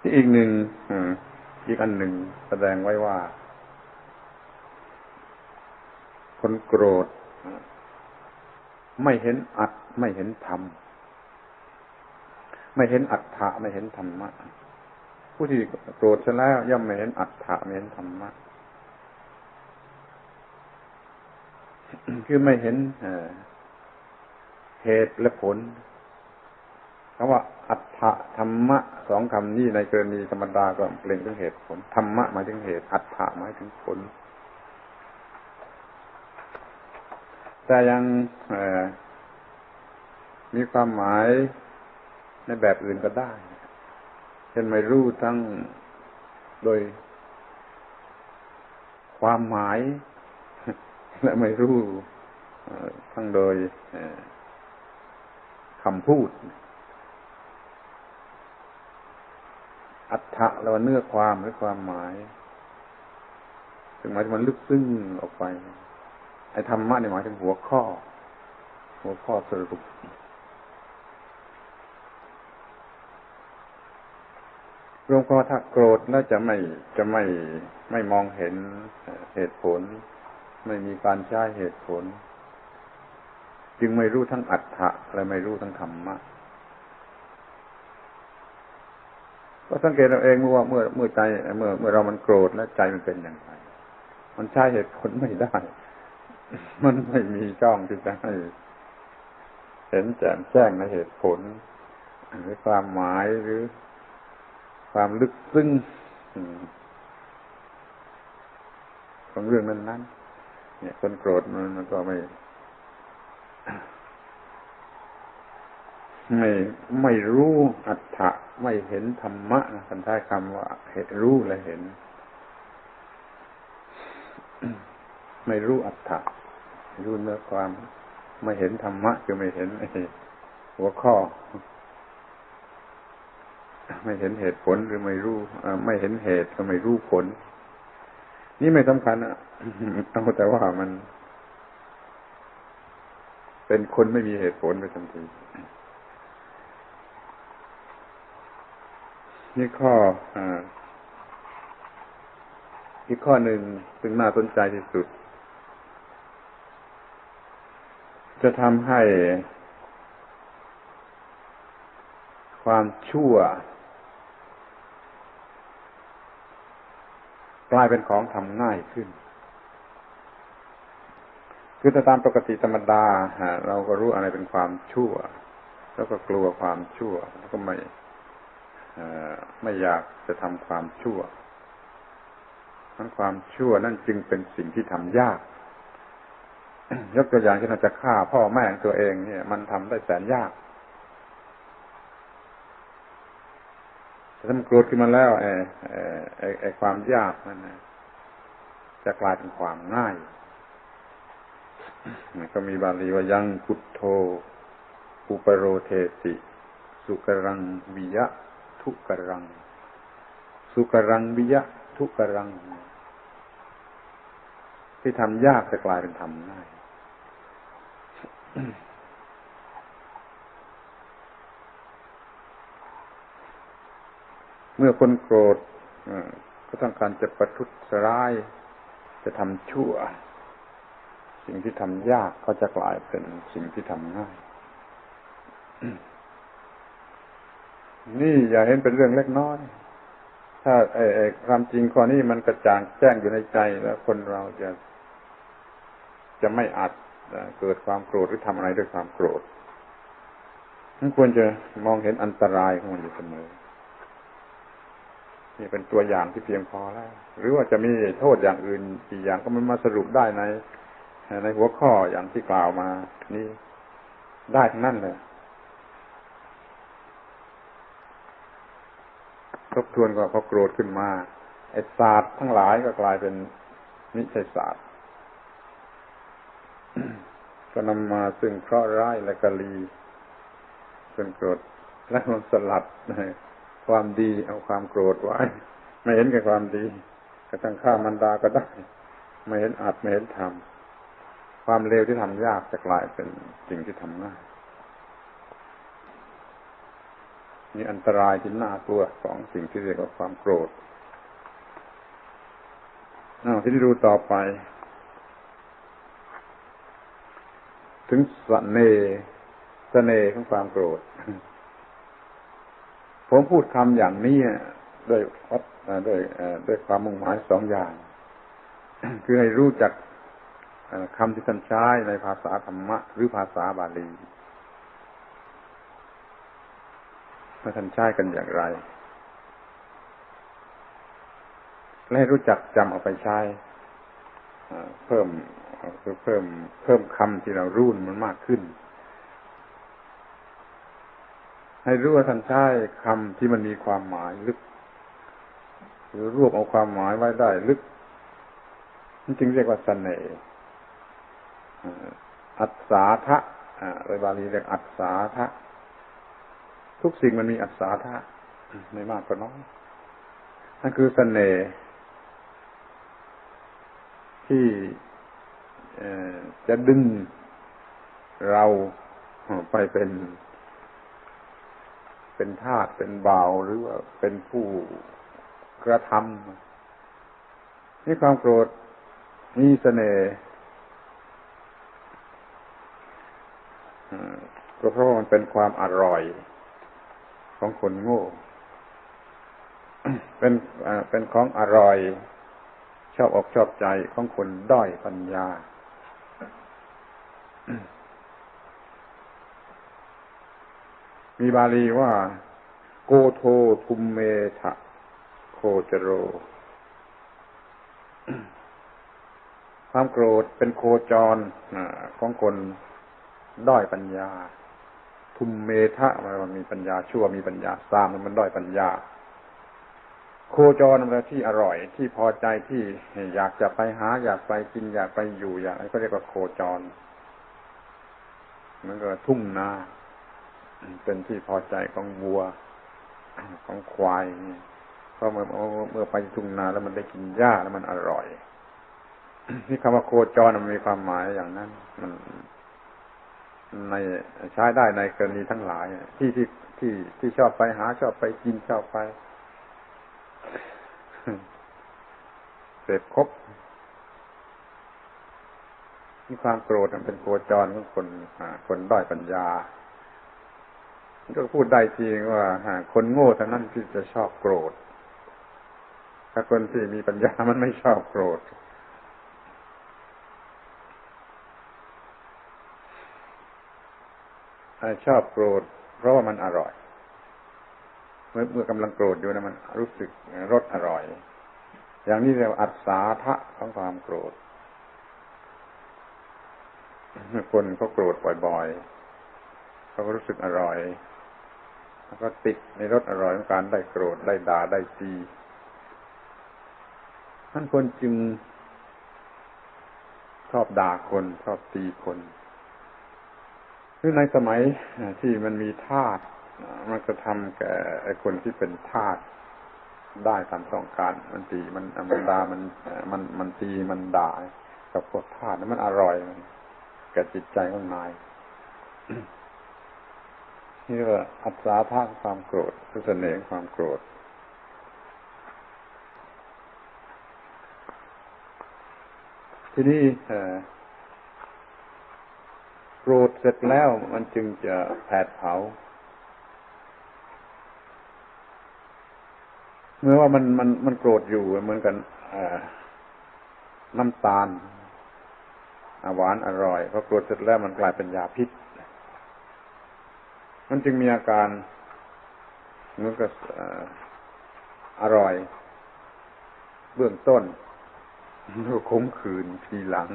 ที่อีกหนึ่งอีกอันหนึ่งแสดงไว้ว่า คนโกรธ ไม่เห็นอัดไม่เห็นธรรม ไม่เห็นอัตถะไม่เห็นธรรมะ ผู้ที่โกรธซะแล้วย่อมไม่เห็นอัตถะไม่เห็นธรรมะคือไม่เห็นเหตุและผลคำว่า อัตถะธรรมะสองคำนี้ในกรณีธรรมดาก็เปล่งถึงเหตุผลธรรมะหมายถึงเหตุ อัตถะหมายถึงผล แต่ยังมีความหมายในแบบอื่นก็ได้เช่นไม่รู้ทั้งโดยความหมาย และไม่รู้ทั้งโดยคำพูด อัฏฐะแล้วเนื้อความหรือความหมายถึงหมายถึงมันลึกซึ้งออกไป ไอ้ธรรมะนี่หมายถึงหัวข้อ หัวข้อสรุปรวมความถ้าโกรธแล้วจะไม่จะไม่ไม่มองเห็นเหตุผล ไม่มีการใช้เหตุผล จึงไม่รู้ทั้งอัฏฐะและไม่รู้ทั้งธรรมะ ก็สังเกตเราเองเมื่อว่าเมื่อเมื่อใจเมื่อเมื่อเรามันโกรธแล้วใจมันเป็นอย่างไรมันใช้เหตุผลไม่ได้ มันไม่มีช่องที่จะให้เห็นแจ่มแจ้งในเหตุผลหรือความหมายหรือ ความลึกซึ้งของเรื่องนั้นนั้นเนี่ยคนโกรธมันก็ไม่ ไม่ไม่รู้อัตถะไม่เห็นธรรมะนะคันท้ายคำว่าเห็นรู้และเห็น ไม่รู้อัตถะรู้เนื้อความ ไม่เห็นธรรมะคือไม่เห็นหัวข้อ ไม่เห็นเหตุผลหรือไม่รู้ไม่เห็นเหตุก็ไม่รู้ผล นี่ไม่สำคัญอะเอาแต่ว่ามัน เป็นคนไม่มีเหตุผลไปทันที นี่ข้ออีกข้อหนึ่งซึ่งน่าสนใจที่สุด จะทำให้ ความชั่ว กลายเป็นของทำง่ายขึ้น คือถ้าตามปกติธรรมดาเราก็รู้อะไรเป็นความชั่ว แล้วก็กลัวความชั่ว แล้วก็ไม่ ไม่อยากจะทำความชั่วนั้นความชั่วนั่นจึงเป็นสิ่งที่ทำยาก ยกตัวอย่างเช่นจะฆ่าพ่อแม่ตัวเองเนี่ย มันทำได้แสนยากแต่ถ้ามันโกรธขึ้นมาแล้วไอ้ไอ้ไอ้ความยากนั่นจะกลายเป็นความง่าย ก็มีบาลีว่ายังกุตโท อุปโรเทติ สุกรังวิยะ ทุกรัง สุกรังวิยะทุกรัง ที่ทำยากจะกลายเป็นทำง่ายเมื่อคนโกรธก็ต้องการจะประทุษร้าย จะทำชั่ว สิ่งที่ทำยากก็จะกลายเป็นสิ่งที่ทำง่าย นี่อย่าเห็นเป็นเรื่องเล็กน้อย ถ้าไอ้ไอ้ความจริงข้อนี้มันกระจ่างแจ้งอยู่ในใจแล้วคนเราจะจะไม่อาจเกิดความโกรธหรือทำอะไรด้วยความโกรธมันควรจะมองเห็นอันตรายของมันอยู่เสมอนี่เป็นตัวอย่างที่เพียงพอแล้ว หรือว่าจะมีโทษอย่างอื่นกี่อย่างก็มันมาสรุปได้ในในหัวข้ออย่างที่กล่าวมา นี่ได้ทั้งนั้นเลยท บทวนก็พอโกรธขึ้นมาไอ้ศาสตร์ทั้งหลายก็กลายเป็นนิสัยศาสตร์ก็นำมาซึ่งเคราะห์ร้ายและกะลีเป็นโกรธและมันสลัดความดีเอาความโกรธไว้ ไม่เห็นกับความดีกระทั่งฆ่ามันดาก็ได้ ไม่เห็นอาจไม่เห็นทำความเร็วที่ทำยากจะกลายเป็นสิ่งที่ทำง่าย นี่อันตรายที่น่ากลัวของสิ่งที่เรียกว่าความโกรธอาที่ดูต่อไป ถึงสเน่สเสน่ห์ของความโกรธ ผมพูดคำอย่างนี้ด้วยวัดด้วยด้วยความมุ่งหมายสองอย่าง คือให้รู้จักคำที่ท่านใช้ในภาษาธรรมะ หรือภาษาบาลี ว่าท่านใช้กันอย่างไร และให้รู้จักจำเอาไปใช้เพิ่มคือเพิ่มเพิ่มคำที่เรารู้มันมากขึ้น ให้รู้ว่าท่านใช้คำที่มันมีความหมายลึก หรือรวบเอาความหมายไว้ได้ลึกนี่จึงเรียกว่าสเสน่ห์อัศาทะในบาลีเรียกอัศาทะ ทุกสิ่งมันมีอัศาทะไม่มากก็น้อยนั่นคือสเสน่ห์ที่จะดึงเราไปเป็น เป็นทาสเป็นบ่าวหรือว่าเป็นผู้กระทำนี่ความโกรธมีเสน่ห์ก็เพราะมันเป็นความอร่อย ของคนโง่ เป็นเป็นของอร่อย ชอบอกชอบใจของคนด้อยปัญญา มีบาลีว่า โกโททุมเมทะโคจโร ความโกรธเป็นโคจรของคนด้อยปัญญา ทุมเมทะมันมีปัญญาชั่วมีปัญญาซามมันด้อยปัญญา โคจรมันที่อร่อย ที่พอใจที่อยากจะไปหา อยากไปกินอยากไปอยู่อยากอะไรก็เรียกว่าโคจรมันก็ทุ่งนาเป็นที่พอใจของวัว ของควายเพราะเมื่อเมื่อไปทุ่งนาแล้วมันได้กินหญ้าแล้วมันอร่อยนี่คำว่าโคจรมันมีความหมายอย่างนั้น มัน ในใช้ได้ในกรณีทั้งหลาย ที่ที่ที่ที่ชอบไปหาชอบไปกินชอบไปเสพครบมีความโกรธมันเป็นโคจรของคนคนด้อยปัญญาก็พูดได้จริงว่าคนโง่เท่านั้นที่จะชอบโกรธ ถ้าคนที่มีปัญญามันไม่ชอบโกรธ ชอบโกรธ เพราะว่ามันอร่อย เมื่อเมื่อกำลังโกรธอยู่นะมันรู้สึกรสอร่อย อย่างนี้เรียกว่าอัศาทะของความโกรธคนเขาโกรธบ่อยๆเขาก็รู้สึกอร่อยแล้วก็ติดในรสอร่อยของการได้โกรธได้ด่าได้ตีท่านคนจึงชอบด่าคน ชอบตีคน คือในสมัยที่มันมีทาสมันก็ทำแก่คนที่เป็นทาสได้ตามต้องการ มันตีมันมันดามันมันมันตีมันด่ากับพวกทาสนั้นมันอร่อยแก่จิตใจของนายนี่ว่าอัศาธาความโกรธคือเสน่ห์ความโกรธทีนี้ รธเสร็จแล้วมันจึงจะแผดเผา เมื่อว่ามันมันมันโกรธอยู่เหมือนกันน้ำตาลหวานอร่อยพอโกรธเสร็จแล้วมันกลายเป็นยาพิษ มันจึงมีอาการเหมือนกับอร่อย เบื้องต้นแล้วขมขืนทีหลัง